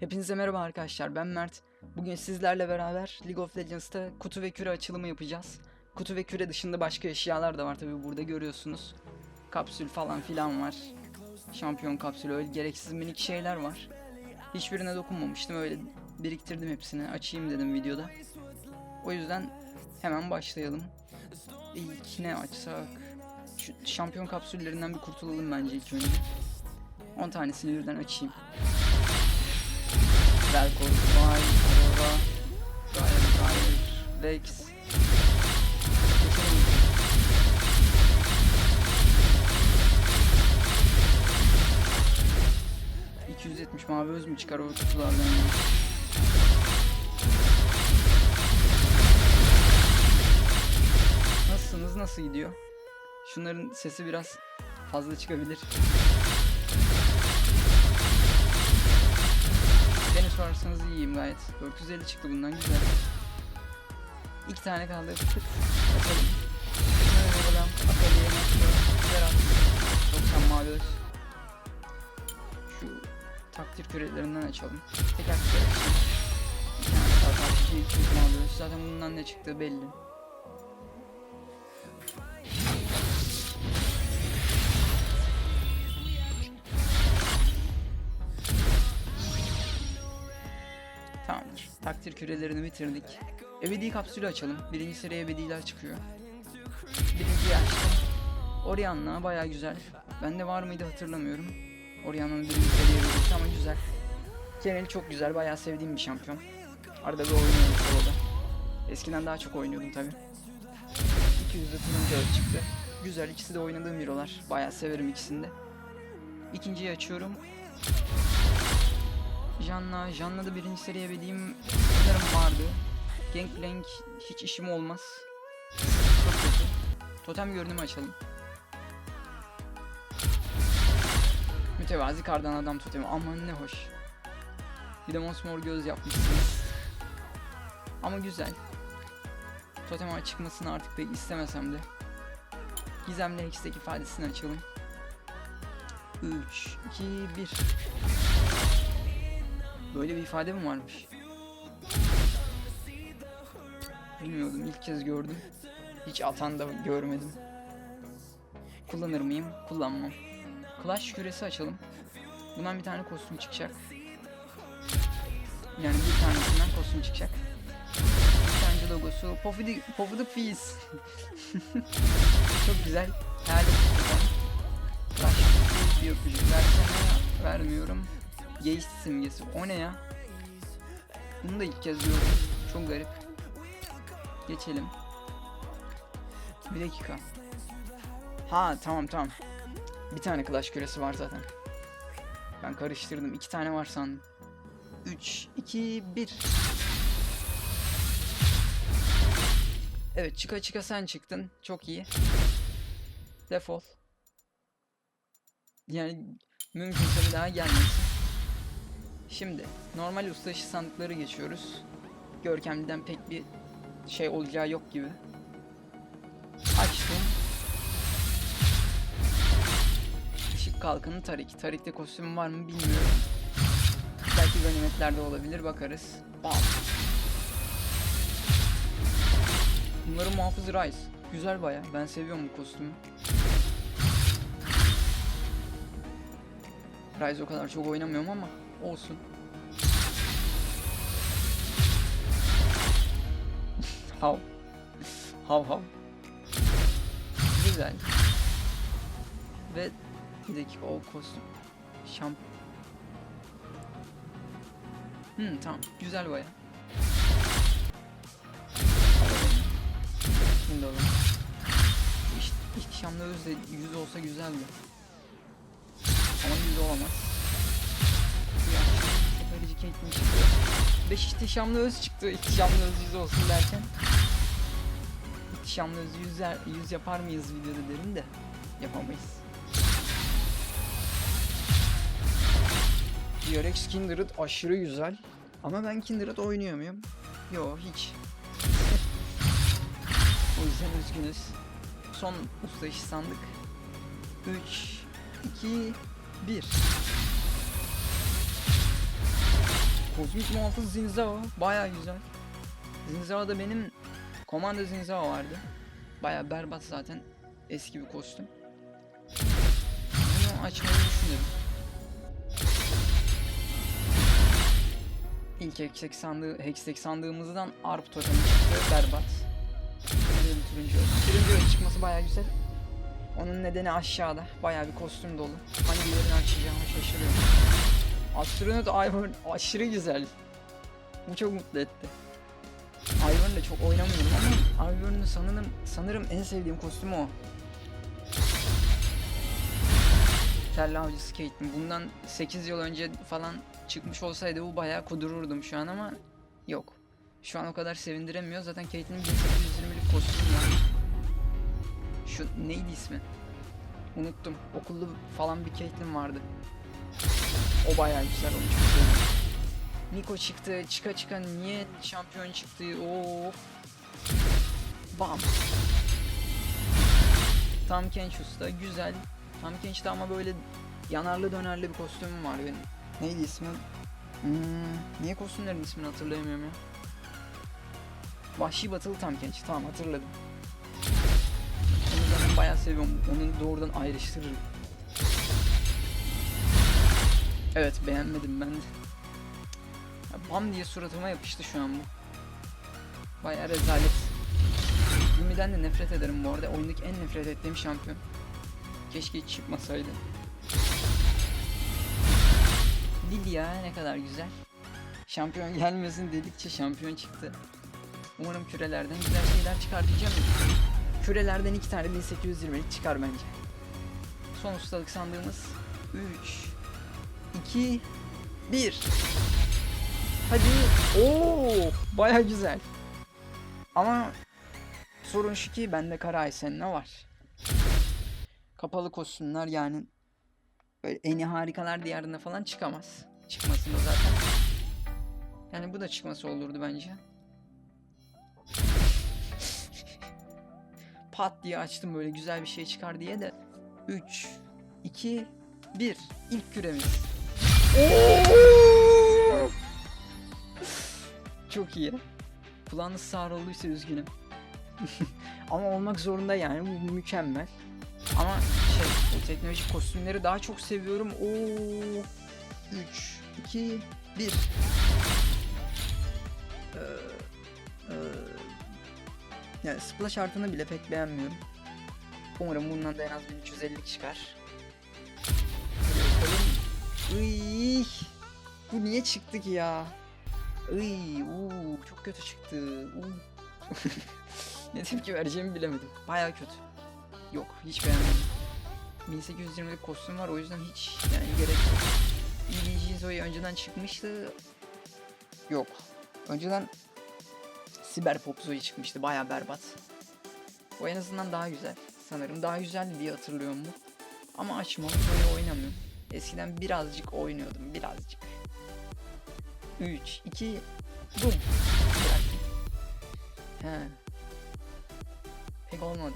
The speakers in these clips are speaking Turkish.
Hepinize merhaba arkadaşlar ben Mert. Bugün sizlerle beraber League of Legends'ta kutu ve küre açılımı yapacağız. Kutu ve küre dışında başka eşyalar da var tabi burada görüyorsunuz. Kapsül falan filan var. Şampiyon kapsülü öyle gereksiz minik şeyler var. Hiçbirine dokunmamıştım öyle biriktirdim hepsini açayım dedim videoda. O yüzden hemen başlayalım. İlk ne açsak? Şu şampiyon kapsüllerinden bir kurtulalım bence ilk önce. 10 tanesini birden açayım. Vay, Aurora, Gaia, Gaia, Vex. Geçelim. ...270 mavi öz mü çıkar o kutulardan ya? Nasılsınız? Nasıl gidiyor? Şunların sesi biraz fazla çıkabilir. Beni sorarsanız iyiyim gayet. 450 çıktı bundan güzel. İki tane kaldı. Bakalım. Akaliye nasıl? Güzel at. 90 mavi. Şu takdir kürelerinden açalım. Teker açalım. Bir tane daha takdir 200 mavi. Zaten bundan ne çıktığı belli. Takdir kürelerini bitirdik. Ebedi kapsülü açalım. Birinci seriye ebediler çıkıyor. Birinciyi açtım. Orianna baya güzel. Bende var mıydı hatırlamıyorum. Orianna'nın birinci seriye ebedisi ama güzel. Kenel çok güzel. Bayağı sevdiğim bir şampiyon. Arada bir oynuyorum soloda. Eskiden daha çok oynuyordum tabi. 200'de turuncu çıktı. Güzel. ikisi de oynadığım hero'lar. Bayağı severim ikisini de. İkinciyi açıyorum. Janna, Janna da birinci seriye bildiğim sanırım vardı. Gangplank hiç işim olmaz. Çok kötü. Totem görünümü açalım. Mütevazi kardan adam totemi. Aman ne hoş. Bir de mosmor göz yapmışsınız. Ama güzel. Totem çıkmasını artık pek istemesem de. Gizemli Hex'teki ifadesini açalım. 3, 2, 1. Böyle bir ifade mi varmış? Bilmiyordum ilk kez gördüm. Hiç atan da görmedim. Kullanır mıyım? Kullanmam. Clash küresi açalım. Bundan bir tane kostüm çıkacak. Yani bir tanesinden kostüm çıkacak. Tane logosu. Pofudi, Pofudi Peace. Çok güzel. Hayal Clash bir öpücük. Vermiyorum. Geist simgesi. O ne ya? Bunu da ilk kez gördüm. Çok garip. Geçelim. Bir dakika. Ha tamam tamam. Bir tane Clash küresi var zaten. Ben karıştırdım. İki tane var sandım. 3, 2, 1. Evet çıka çıka sen çıktın. Çok iyi. Defol. Yani mümkünse bir daha gelmesin. Şimdi normal usta işi sandıkları geçiyoruz. Görkemliden pek bir şey olacağı yok gibi. Açtım. Işık kalkanı Tarik. Tarik'te kostüm var mı bilmiyorum. Belki ganimetlerde olabilir bakarız. Bam. Bunların muhafızı Rice. Güzel baya. Ben seviyorum bu kostümü. Rise o kadar çok oynamıyorum ama olsun. hav. Hav hav. Güzel. Ve dakika o kostüm. Şamp. Hmm tamam. Güzel baya. Şimdi alalım. İş, ihtişamlı özde yüz olsa güzeldi. Ama yüz olamaz. Çıktı. 5 ihtişamlı öz çıktı. İhtişamlı öz yüz olsun derken. İhtişamlı öz yüzer, yüz yapar mıyız videoda derim de. Yapamayız. DRX Kindred aşırı güzel. Ama ben Kindred oynuyor muyum? Yo hiç. o yüzden üzgünüz. Son usta işi sandık. 3, 2, 1. Kozmik muhafız Zinzao. Baya güzel. Zinzao'da benim Komando Zinzao vardı. Baya berbat zaten. Eski bir kostüm. Bunu açmayı düşünüyorum. İlk Hextech sandığı, Hextech sandığımızdan Arp totemi çıktı. Berbat. Bir turuncu. Turuncu çıkması baya güzel. Onun nedeni aşağıda. Baya bir kostüm dolu. Hangilerini açacağımı şaşırıyorum. Astronot Ivern aşırı güzel. Bu çok mutlu etti. Ivern'le çok oynamıyorum ama Ivern'ın sanırım, sanırım en sevdiğim kostümü o. Kelle avcısı Caitlyn. Bundan 8 yıl önce falan çıkmış olsaydı bu bayağı kudururdum şu an ama yok. Şu an o kadar sevindiremiyor. Zaten Caitlyn'in 1820'lik kostümü var. Şu neydi ismi? Unuttum. Okullu falan bir Caitlyn vardı. O bayağı güzel sevdim. Niko çıktı. Çıka çıka niye şampiyon çıktı? Of. Bam. Tam Kenchus da güzel. Tam Kench'te ama böyle yanarlı dönerli bir kostümüm var benim. Neydi ismi? Hmm, niye kostümlerin ismini hatırlayamıyorum ya. Vahşi Batılı Tam Kench. Tamam hatırladım. Onu zaten bayağı seviyorum. Onu doğrudan ayrıştırırım. Evet beğenmedim ben de. Ya bam diye suratıma yapıştı şu an bu. Bayağı rezalet. Yumi'den de nefret ederim bu arada. Oyundaki en nefret ettiğim şampiyon. Keşke hiç çıkmasaydı. Lilia ne kadar güzel. Şampiyon gelmesin dedikçe şampiyon çıktı. Umarım kürelerden güzel şeyler çıkar diyeceğim. de. Kürelerden iki tane 1820'lik çıkar bence. Son ustalık sandığımız 3 2 1 Hadi. Oo, baya güzel. Ama sorun şu ki bende kara Aysen'le var. Kapalı kostümler yani böyle en iyi harikalar diyarında falan çıkamaz. Çıkmasında zaten. Yani bu da çıkması olurdu bence. Pat diye açtım böyle güzel bir şey çıkar diye de 3 2 1 ilk küremiz. Çok iyi. Kulağınız sağır üzgünüm. Ama olmak zorunda yani bu mükemmel. Ama şey teknolojik kostümleri daha çok seviyorum. Oo 3 2 1 ee, e, yani splash artını bile pek beğenmiyorum. Umarım bundan da en az 1350 çıkar. Iy, bu niye çıktı ki ya? Iy, uu, çok kötü çıktı. Ne tepki vereceğimi bilemedim. Baya kötü. Yok, hiç beğenmedim. 1820'lik kostüm var o yüzden hiç yani gerek yok. EDG Zoe önceden çıkmıştı. Yok. Önceden Siber Pop Zoe çıkmıştı. Baya berbat. O en azından daha güzel. Sanırım daha güzeldi diye hatırlıyorum bu. Ama açmam Zoe oynamıyorum. Eskiden birazcık oynuyordum. Birazcık. 3, 2, bum. He. Pek olmadı.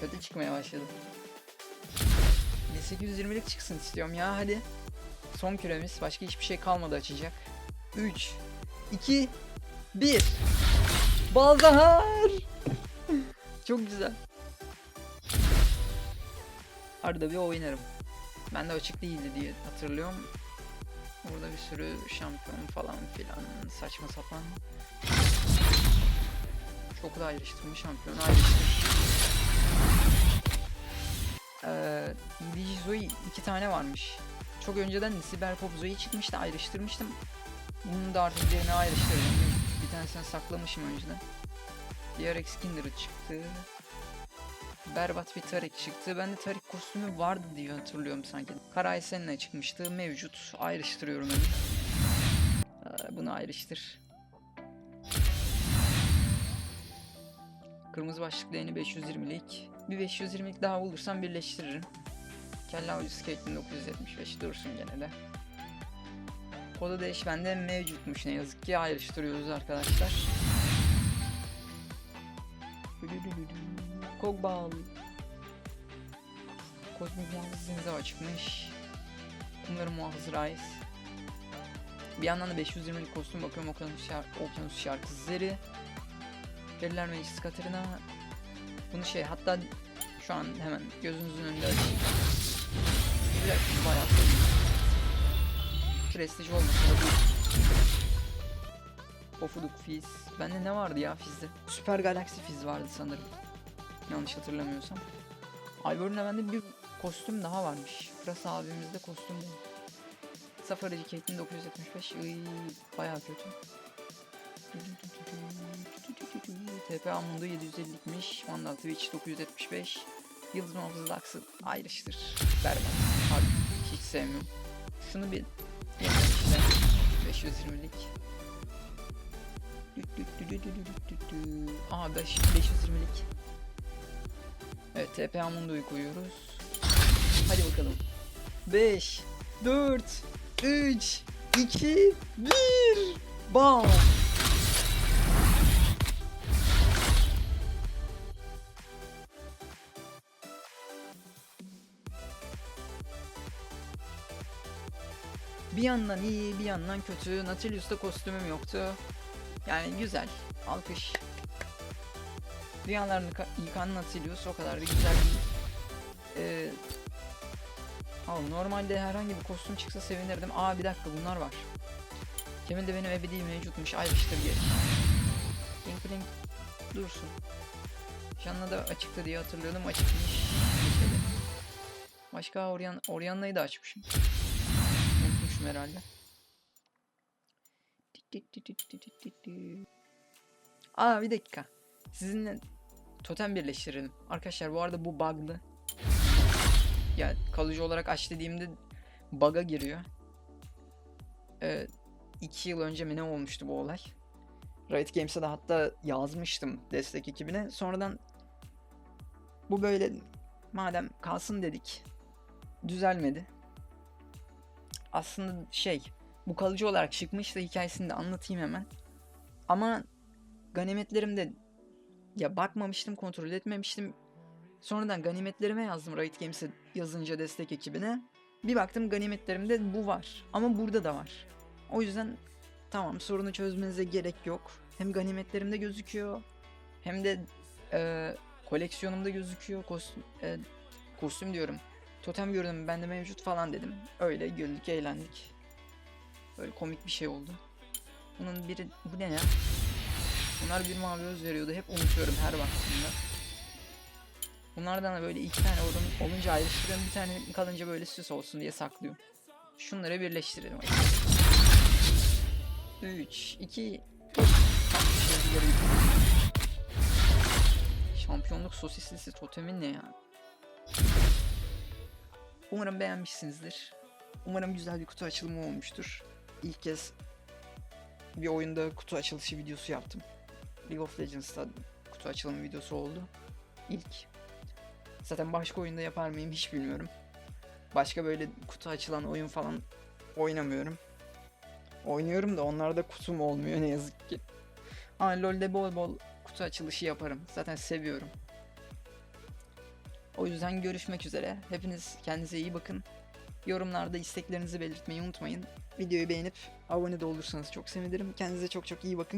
Kötü çıkmaya başladı. 1820'lik çıksın istiyorum ya hadi. Son küremiz. Başka hiçbir şey kalmadı açacak. 3, 2, 1. Balzahar. Çok güzel. Arada bir oynarım. Ben de açık değildi diye hatırlıyorum. Burada bir sürü şampiyon falan filan saçma sapan. Çok da ayrıştırma şampiyon ayrıştır. Ee, EDG Zoe iki tane varmış. Çok önceden Siber Pop Zoe çıkmıştı ayrıştırmıştım. Bunu da artık birine ayrıştırdım. Bir tanesini saklamışım önceden. DRX Kindred çıktı. Berbat bir Tarik çıktı. Ben de Tarik kostümü vardı diye hatırlıyorum sanki. Kara Esen'le çıkmıştı. Mevcut. Ayrıştırıyorum onu. Ee, bunu ayrıştır. Kırmızı başlıklı yeni 520'lik. Bir 520'lik daha bulursam birleştiririm. Kelle avcısı Caitlyn 975 dursun gene de. Koda değiş bende mevcutmuş ne yazık ki ayrıştırıyoruz arkadaşlar. Kogbal. Kozmik Yalnız Zinzava çıkmış. Umarım muhafızırayız. Bir yandan da 520'lik kostüm bakıyorum Okyanus, şar Okyanus şarkı Zeri. Deliler Meclisi Katarina. Bunu şey hatta şu an hemen gözünüzün önünde açayım. Güzel bir bayağı. Prestij değil. Pofuduk Fizz. Bende ne vardı ya Fizz'de? Süper Galaxy Fizz vardı sanırım. Yanlış hatırlamıyorsam. Ivern'da bende bir kostüm daha varmış. Fras abimizde kostüm değil. Safarici Caitlyn 975. Iy, bayağı kötü. TP Amundo 750'likmiş. Vandal Twitch 975. Yıldız Muhafızı Lux'ı ayrıştır. Berbat. Abi hiç sevmiyorum. Şunu bir yeniden işte 520'lik. Aa 5 520'lik. Evet TP Amundo'yu koyuyoruz. Hadi bakalım. 5 4 3 2 1 Bam! Bir yandan iyi, bir yandan kötü. Nautilus'ta kostümüm yoktu. Yani güzel. Alkış. Dünyalarını ka- yıkan Nautilus o kadar da güzel değil. Ee, al, normalde herhangi bir kostüm çıksa sevinirdim. Aa bir dakika bunlar var. Kimin de benim ebedi mevcutmuş. Ayrıştır geri. Link link dursun. Şanla da açıktı diye hatırlıyordum. Açıkmış. Başka Oryan Oryan'layı da açmışım. Unutmuşum herhalde. Aa bir dakika. Sizinle totem birleştirelim. Arkadaşlar bu arada bu bug'lı. Ya kalıcı olarak aç dediğimde bug'a giriyor. Ee, iki yıl önce mi ne olmuştu bu olay? Riot Games'e de hatta yazmıştım destek ekibine. Sonradan bu böyle madem kalsın dedik. Düzelmedi. Aslında şey bu kalıcı olarak çıkmıştı hikayesini de anlatayım hemen. Ama ganimetlerimde ya bakmamıştım, kontrol etmemiştim. Sonradan ganimetlerime yazdım Riot Games'e yazınca destek ekibine. Bir baktım ganimetlerimde bu var. Ama burada da var. O yüzden tamam sorunu çözmenize gerek yok. Hem ganimetlerimde gözüküyor. Hem de e, koleksiyonumda gözüküyor. Kostüm, e, kostüm diyorum. Totem gördüm bende mevcut falan dedim. Öyle güldük eğlendik. Böyle komik bir şey oldu. Bunun biri bu ne ya? Bunlar bir mavi öz veriyordu. Hep unutuyorum her baktığımda. Bunlardan da böyle iki tane odun olunca ayrıştırıyorum. Bir tane kalınca böyle süs olsun diye saklıyorum. Şunları birleştirelim. 3, 2, Şampiyonluk sosislisi totemin ne ya? Umarım beğenmişsinizdir. Umarım güzel bir kutu açılımı olmuştur. İlk kez bir oyunda kutu açılışı videosu yaptım. League of Legends'ta kutu açılımı videosu oldu. İlk. Zaten başka oyunda yapar mıyım hiç bilmiyorum. Başka böyle kutu açılan oyun falan oynamıyorum. Oynuyorum da onlarda kutum olmuyor ne yazık ki. Ama LoL'de bol bol kutu açılışı yaparım. Zaten seviyorum. O yüzden görüşmek üzere. Hepiniz kendinize iyi bakın. Yorumlarda isteklerinizi belirtmeyi unutmayın. Videoyu beğenip abone de olursanız çok sevinirim. Kendinize çok çok iyi bakın.